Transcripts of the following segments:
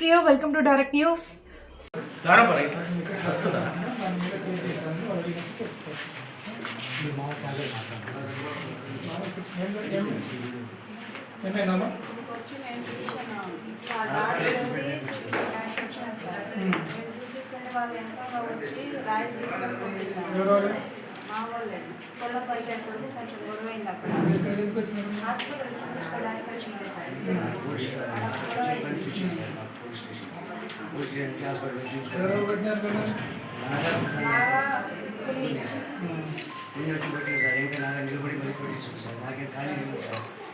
here. Welcome to Direct News. దానపర వస్తుందా ఏమైందమ్మా వచ్చి మేము పిటిషన్ రాత్రి తీసుకునే వాళ్ళు వెనకాల వచ్చి రాయి తీసుకొని కొట్టించారు. ఎవరెవరు మా వాళ్ళే పొలం పరిగెత్తుకుంటూ కొంచెం గొడవ అయింది అక్కడ ఇక్కడ ఎందుకు వచ్చినారు హాస్పిటల్ చూపించుకోవడానికి వచ్చింది సార్ అక్కడ గొడవ అయింది. ఎవరెవరు కొట్టినారు పిల్లలు? బాగా పుల్లి.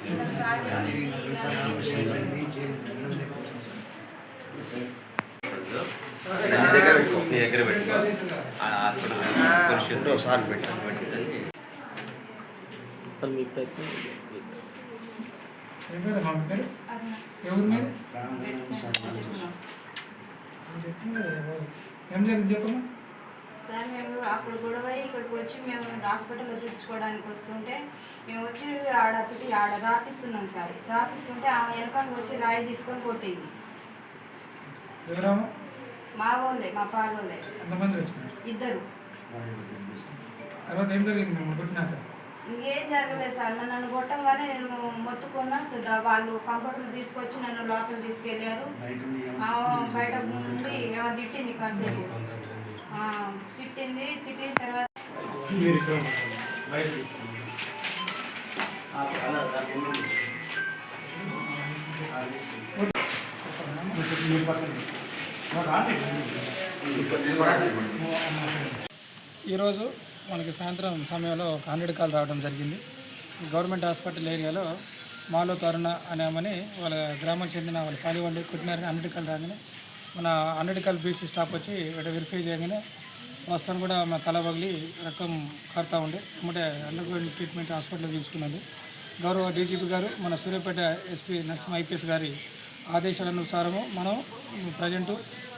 ఈయన కాలి దగ్గర పెట్టుకో. నీ దగ్గర పెట్టుకో ఆ హాస్పిటల్ సార్ పెట్టాను మా. ఏం జరిగింది చెప్పమ్మా. మేము అక్కడ గొడవ ఇక్కడికి వచ్చి మేము హాస్పిటల్లో చూపించుకోవడానికి వస్తుంటే మేము వచ్చి ఆడ తిట్టి ఆడ రాపిస్తున్నాం సార్. రాపిస్తుంటే ఆ వెనకాల వచ్చి రాయి తీసుకొని కొట్టింది. ఎవరమ్మా మా వాళ్ళే మా ఎంతమంది వచ్చినారు. ఇద్దరు. తర్వాత ఏం జరిగింది మేము కొట్టినాక? ఇంకేం జరగలేదు సార్. నన్ను నన్ను కొట్టంగానే నేను మొత్తుకున్నా. వాళ్ళు కంప్యూటర్ తీసుకొచ్చి నన్ను లోపల తీసుకెళ్ళారు. ఆ, బయట నుండి ఏమో తిట్టింది. కాసేపు. ఆ, తిట్టింది. తిట్టిన తర్వాత మీరు పక్కన ఈరోజు మనకి సాయంత్రం సమయంలో ఒక హండ్రెడ్ కాల్ రావడం జరిగింది. గవర్నమెంట్ హాస్పిటల్ ఏరియాలో మాలో తరుణ అనేమని వాళ్ళ గ్రామం చెందిన వాళ్ళ పాలి వాళ్ళు కొట్టినారని హండ్రెడ్ కాల్ రాగానే మన హండ్రెడ్ కాల్ బీసీ స్టాప్ వచ్చి ఇక్కడ వెరిఫై చేయగానే వస్తాను కూడా మా తల పగిలి రక్తం కారుతూ ఉండే. అంటే అండర్గ్రౌండ్ ట్రీట్మెంట్ హాస్పిటల్లో తీసుకున్నది గౌరవ డీజీపీ గారు మన సూర్యాపేట ఎస్పీ నరసింహ ఐపీఎస్ గారి ఆదేశాలనుసారము మనం ప్రజెంటు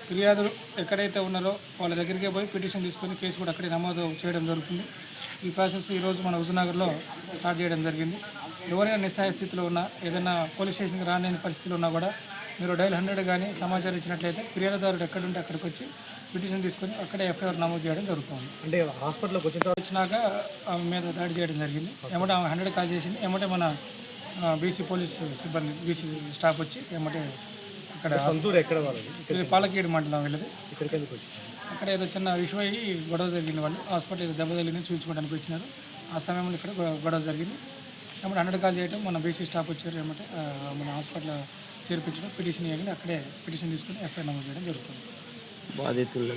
ఫిర్యాదులు ఎక్కడైతే ఉన్నారో వాళ్ళ దగ్గరికే పోయి పిటిషన్ తీసుకొని కేసు కూడా అక్కడే నమోదు చేయడం జరుగుతుంది. ఈ ప్రాసెస్ ఈరోజు మన హుజునగర్లో స్టార్ట్ చేయడం జరిగింది. ఎవరైనా నిస్సహాయ స్థితిలో ఉన్నా ఏదైనా పోలీస్ స్టేషన్కి రాని పరిస్థితిలో ఉన్నా కూడా మీరు డైల్ హండ్రెడ్ కానీ సమాచారం ఇచ్చినట్లయితే ఫిర్యాదుదారుడు ఎక్కడుంటే అక్కడికి వచ్చి పిటిషన్ తీసుకొని అక్కడే ఎఫ్ఐఆర్ నమోదు చేయడం జరుగుతుంది. అంటే హాస్పిటల్కి వచ్చిన వచ్చినాక ఆమె మీద దాడి చేయడం జరిగింది. ఏమంటే ఆమె హండ్రెడ్ కాల్ చేసింది. ఏమంటే మన బీసీ పోలీస్ సిబ్బంది బీసీ స్టాఫ్ వచ్చి ఏమంటే అక్కడ సొంతూరు ఎక్కడ వాళ్ళది? ఇది పాలకేడు మండలం వెళ్ళదు. ఇక్కడికి అక్కడ ఏదో చిన్న విషయం అయ్యి గొడవ జరిగింది వాళ్ళు. హాస్పిటల్ దెబ్బ తగిలింది చూపించుకోవడానికి వచ్చినారు. ఆ సమయంలో ఇక్కడ గొడవ జరిగింది. ఏమంటే హండ్రెడ్ కాల్ చేయడం మన బీసీ స్టాఫ్ వచ్చారు ఏమంటే మన హాస్పిటల్ చేర్పించడం పిటిషన్ ఇవ్వగానే అక్కడే పిటిషన్ తీసుకుని ఎఫ్ఐఆర్ నమోదు చేయడం జరుగుతుంది. బాధితులు